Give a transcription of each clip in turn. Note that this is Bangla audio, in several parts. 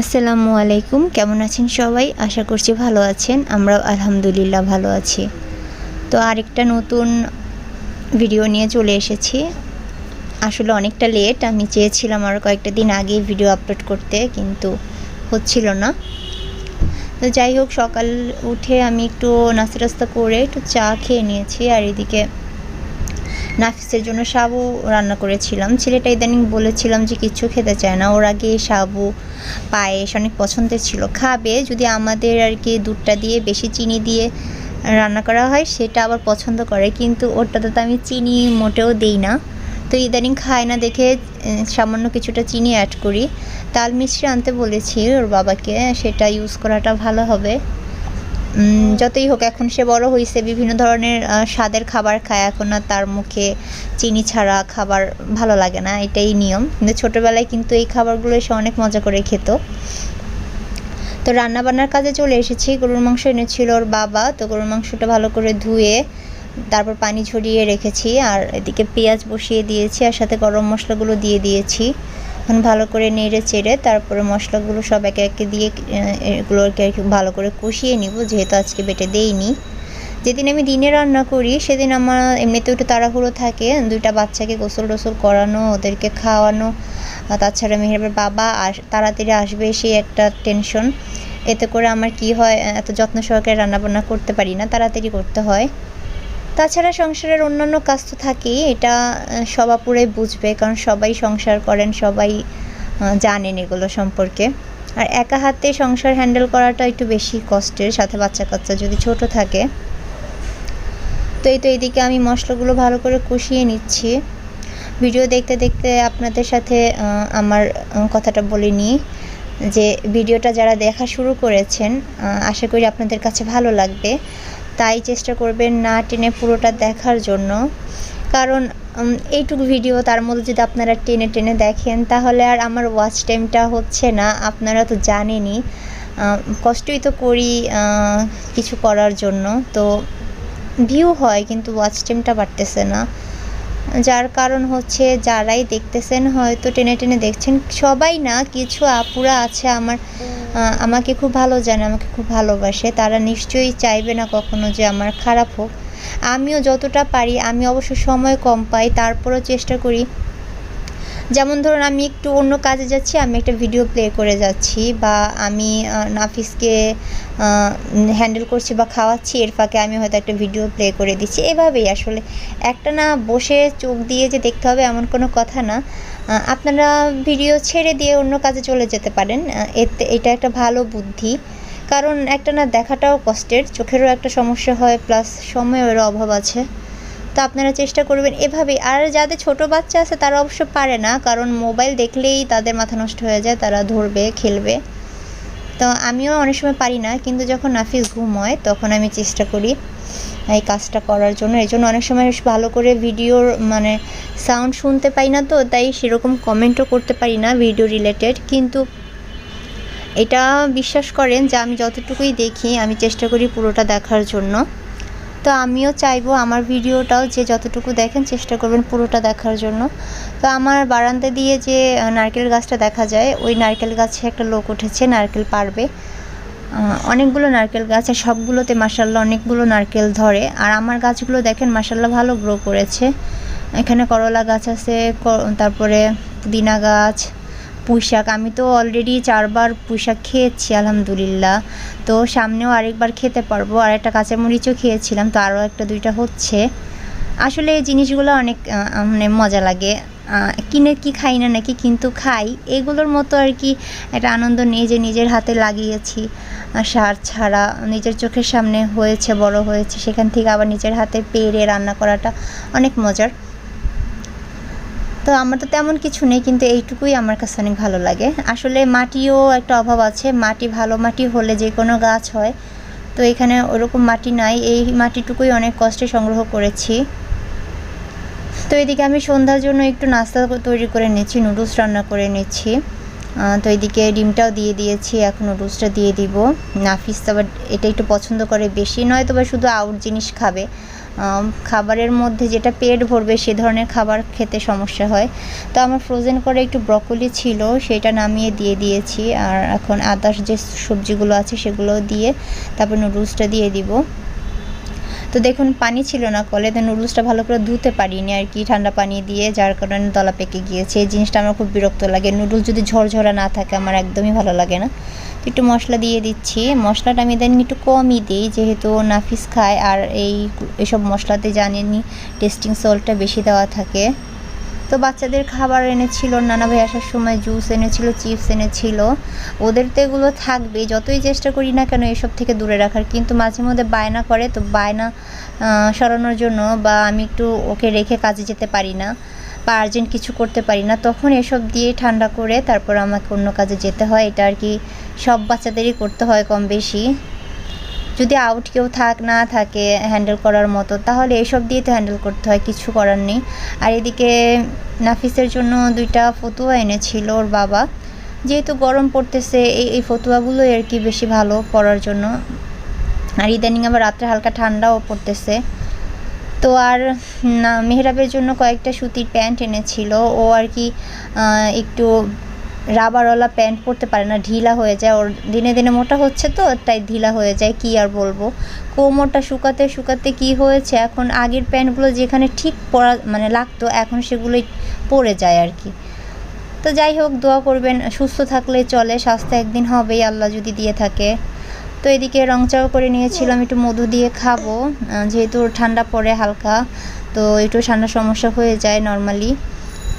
আসসালামু আলাইকুম, কেমন আছেন সবাই? আশা করছি ভালো আছেন, আমরাও আলহামদুলিল্লাহ ভালো আছি। তো আরেকটা নতুন ভিডিও নিয়ে চলে এসেছি। আসলে অনেকটা লেট আমি চেয়েছিলাম আরও কয়েকটা দিন আগে ভিডিও আপলোড করতে, কিন্তু হচ্ছিল না। তো যাই হোক, সকাল উঠে আমি একটু নাস্তা টাস্তা করে একটু চা খেয়ে নিয়েছি, আর এদিকে নাফিসের জন্য সাবু রান্না করেছিলাম। ছেলেটা ইদানিং বলেছিলাম যে কিছু খেতে চায় না। ওর আগে সাবু পায়েস অনেক পছন্দের ছিল। খাবে, যদি আমাদের আর কি দুধটা দিয়ে বেশি চিনি দিয়ে রান্না করা হয়, সেটা আবার পছন্দ করে। কিন্তু ওরটাতে তো আমি চিনি মোটেও দেই না। তো ইদানিং খায় না দেখে সামান্য কিছুটা চিনি অ্যাড করি। তাল মিশ্রি আনতে বলেছি ওর বাবাকে, সেটা ইউজ করাটা ভালো হবে। যতই হোক, এখন সে বড় হয়েছে বিভিন্ন ধরনের স্বাদের খাবার খায়। এখন আর তার মুখে চিনি ছাড়া খাবার ভালো লাগে না, এটাই নিয়ম। কিন্তু ছোটোবেলায় কিন্তু এই খাবারগুলো সে অনেক মজা করে খেত। তো রান্না বান্নার কাজে চলে এসেছি। গরুর মাংস এনেছিল ওর বাবা। তো গরুর মাংসটা ভালো করে ধুয়ে, তারপর পানি ঝরিয়ে রেখেছি। আর এদিকে পেঁয়াজ বসিয়ে দিয়েছি আর সাথে গরম মশলাগুলো দিয়ে দিয়েছি। এখন ভালো করে নেড়ে চেড়ে তারপরে মশলাগুলো সব একে একে দিয়ে এগুলোকে ভালো করে কষিয়ে নিব, যেহেতু আজকে বেটে দেইনি। যেদিন আমি দিনে রান্না করি, সেদিন আমার এমনিতে একটু তাড়াহুড়ো থাকে, দুইটা বাচ্চাকে গোসল টোসল করানো, ওদেরকে খাওয়ানো তাছাড়া মেহেরবের বাবা আস, তাড়াতাড়ি আসবে সেই একটা টেনশন এতে করে আমার কি হয়, এত যত্ন সহকারে রান্নাবান্না করতে পারি না, তাড়াতাড়ি করতে হয়। তাছাড়া সংসারের অন্যান্য কাজ তো থাকেই, এটা সবাপুরে বুঝবে, কারণ সবাই সংসার করেন, সবাই জানেন এগুলো সম্পর্কে। আর একা হাতে সংসার হ্যান্ডেল করাটা একটু বেশি কষ্টের, সাথে বাচ্চা কাচ্চা যদি ছোট থাকে। তো এই তো এইদিকে আমি মশলাগুলো ভালো করে কষিয়ে নিচ্ছি। ভিডিও দেখতে দেখতে আপনাদের সাথে আমার কথাটা বলে নিই যে, ভিডিওটা যারা দেখা শুরু করেছেন আশা করি আপনাদের কাছে ভালো লাগবে। তাই চেষ্টা করবেন না টেনে পুরোটা দেখার জন্য। কারণ এইটুকু ভিডিও তার মধ্যে যদি আপনারা টেনে টেনে দেখেন, তাহলে আর আমার ওয়াচ টাইমটা হচ্ছে না, আপনারা তো জানেনই। কষ্টই তো করি কিছু করার জন্য। তো ভিউ হয়, কিন্তু ওয়াচ টাইমটা বাড়তেছে না। যার কারণ হচ্ছে যারাই দেখতেছেন হয়তো টেনে টেনে দেখছেন। সবাই না, কিছু আপুরা আছে আমার আমাকে খুব ভালো জানে, আমাকে খুব ভালোবাসে। তারা নিশ্চয়ই চাইবে না কখনো যে আমার খারাপ হোক। আমিও যতটা পারি, আমি অবশ্য সময় কম পাই, তারপরও চেষ্টা করি যেমন ধরুন আমি একটু অন্য কাজে যাচ্ছি, আমি একটা ভিডিও প্লে করে যাচ্ছি বা আমি নাফিসকে হ্যান্ডেল করছি বা খাওয়াচ্ছি, এর ফাঁকে আমি হয়তো একটা ভিডিও প্লে করে দিচ্ছি। এভাবেই আসলে একটা না বসে চোখ দিয়ে যে দেখতে হবে এমন কোনো কথা না। আপনারা ভিডিও ছেড়ে দিয়ে অন্য কাজে চলে যেতে পারেন। এতে, এটা একটা ভালো বুদ্ধি। কারণ একটা না দেখাটাও কষ্টের, চোখেরও একটা সমস্যা হয় প্লাস সময়েরও অভাব আছে। তো আপনারা চেষ্টা করবেন এভাবেই। আর যাদের ছোট বাচ্চা আছে, তারা অবশ্য পারে না, কারণ মোবাইল দেখলেই তাদের মাথা নষ্ট হয়ে যায়, তারা ধরবে, খেলবে। তো আমিও অনেক সময় পারি না, কিন্তু যখন নাফিস ঘুমোয় তখন আমি চেষ্টা করি এই কাজটা করার জন্য। এই জন্য অনেক সময় ভালো করে ভিডিওর মানে সাউন্ড শুনতে পাই না তো, তাই সেরকম কমেন্টও করতে পারি না ভিডিও রিলেটেড। কিন্তু এটা বিশ্বাস করেন যে আমি যতটুকুই দেখি, আমি চেষ্টা করি পুরোটা দেখার জন্য। তো আমিও চাইব আমার ভিডিওটাও যে যতটুকু দেখেন চেষ্টা করবেন পুরোটা দেখার জন্য। তো আমার বারান্দা দিয়ে যে নারকেল গাছটা দেখা যায়, ওই নারকেল গাছে একটা লোক উঠেছে, নারকেল পারবে অনেকগুলো নারকেল গাছ আর সবগুলোতে মাসাল্লাহ অনেকগুলো নারকেল ধরে। আর আমার গাছগুলো দেখেন মাসাল্লাহ ভালো গ্রো করেছে। এখানে করলা গাছ আছে তারপরে পুদিনা গাছ পুঁইশাক। আমি তো অলরেডি চারবার পুঁইশাক খেয়েছি, আলহামদুলিল্লাহ। তো সামনেও আরেকবার খেতে পারব। আর একটা কাঁচামরিচও খেয়েছিলাম, তো আরও একটা দুইটা হচ্ছে। আসলে এই জিনিসগুলো অনেক মানে মজা লাগে। কিনে কি খাই না নাকি, কিন্তু খাই। এগুলোর মতো আর কি একটা আনন্দ নিয়ে যে নিজের হাতে লাগিয়েছি। সার ছাড়া নিজের চোখের সামনে হয়েছে, বড় হয়েছে, সেখান থেকে আবার নিজের হাতে পেরে রান্না করাটা অনেক মজার। তো আমার তো তেমন কিছু নেই, কিন্তু এইটুকুই আমার কাছে অনেক ভালো লাগে। আসলে মাটিও একটা অভাব আছে, মাটি ভালো মাটি হলে যে কোনো গাছ হয়। তো এখানে ওরকম মাটি নাই, এই মাটিটুকুই অনেক কষ্টে সংগ্রহ করেছি। তো এদিকে আমি সন্ধ্যার জন্য একটু নাস্তা তৈরি করে নিচ্ছি নুডলস রান্না করে নিচ্ছি তো এদিকে ডিমটাও দিয়ে দিয়েছি এখন নুডলসটা দিয়ে দিব। নাফিস আবার এটা একটু পছন্দ করে বেশি নয় তবে শুধু আউট জিনিস খাবে। খাবারের মধ্যে যেটা পেট ভরবে সে ধরনের খাবার খেতে সমস্যা হয়। তো আমার ফ্রোজেন করে একটু ব্রকলি ছিল, সেটা নামিয়ে দিয়ে দিয়েছি। আর এখন আদার্স যে সবজিগুলো আছে সেগুলো দিয়ে তারপর নুডলসটা দিয়ে দিব। তো দেখুন, পানি ছিল না কলে দেন নুডলসটা ভালো করে ধুতে পারিনি আর কি, ঠান্ডা পানি দিয়ে, যার কারণে দলা পেকে গিয়েছে। এই জিনিসটা আমার খুব বিরক্ত লাগে। নুডলস যদি ঝরঝরা না থাকে, আমার একদমই ভালো লাগে না। একটু মশলা দিয়ে দিচ্ছি। মশলাটা আমি দেন একটু কমই দিই, যেহেতু নাফিস খায়, আর এই এসব মশলাতে জানেনি টেস্টিং সল্টটা বেশি দেওয়া থাকে। তো বাচ্চাদের খাবার এনেছিল, নানা ভাই আসার সময় জুস এনেছিল চিপস এনেছিল। ওদের তো এগুলো থাকবে, যতই চেষ্টা করি না কেন এসব থেকে দূরে রাখার। কিন্তু মাঝে মধ্যে বায়না করে, তো বায়না সরানোর জন্য বা আমি একটু ওকে রেখে কাজে যেতে পারি না বা আর্জেন্ট কিছু করতে পারি না, তখন এসব দিয়ে ঠান্ডা করে তারপর আমাকে অন্য কাজে যেতে হয়। এটা আর কি সব বাচ্চাদেরই করতে হয় কম বেশি। যদি আউট কেউ থাক, না থাকে হ্যান্ডেল করার মতো, তাহলে এসব দিয়ে তো হ্যান্ডেল করতে হয়, কিছু করার নেই। আর এদিকে নাফিসের জন্য দুইটা ফতুয়া এনেছিল ওর বাবা। যেহেতু গরম পড়তেছে, এই এই ফতুয়াগুলোই আর কি বেশি ভালো পড়ার জন্য। আর ইদানিং আবার রাত্রে হালকা ঠান্ডাও পড়তেছে। তো আর, না, মেহরাবের জন্য কয়েকটা সুতির প্যান্ট এনেছিল। ও আর কি একটু রাবারওয়ালা প্যান্ট পরতে পারে না, ঢিলা হয়ে যায়। ওর দিনে দিনে মোটা হচ্ছে তো, তাই ঢিলা হয়ে যায়, কি আর বলব? কোমরটা শুকাতে শুকাতে কি হয়েছে? এখন আগের প্যান্টগুলো যেখানে ঠিক পরা মানে লাগতো, এখন সেগুলোই পরে যায় আর কি। তো যাই হোক, দোয়া করবেন, সুস্থ থাকলে চলে, স্বাস্থ্য একদিন হবেই, আল্লাহ যদি দিয়ে থাকে। তো এদিকে রং চাও করে নিয়েছিলাম, একটু মধু দিয়ে খাব। যেহেতু ঠান্ডা পড়ে হালকা, তো একটু ঠান্ডার সমস্যা হয়ে যায় নর্মালি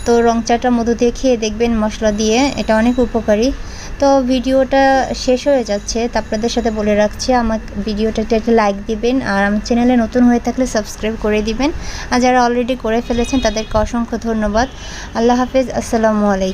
তো রং চাটা মধু দিয়ে খেয়ে দেখবেন, মশলা দিয়ে। এটা অনেক উপকারী। তো ভিডিওটা শেষ হয়ে যাচ্ছে। তা আপনাদের সাথে বলে রাখছি, আমার ভিডিওটাতে একটা লাইক দিবেন আর আমার চ্যানেলে নতুন হয়ে থাকলে সাবস্ক্রাইব করে দিবেন। আর যারা অলরেডি করে ফেলেছেন, তাদেরকে অসংখ্য ধন্যবাদ। আল্লাহ হাফেজ, আসসালামু আলাইকুম।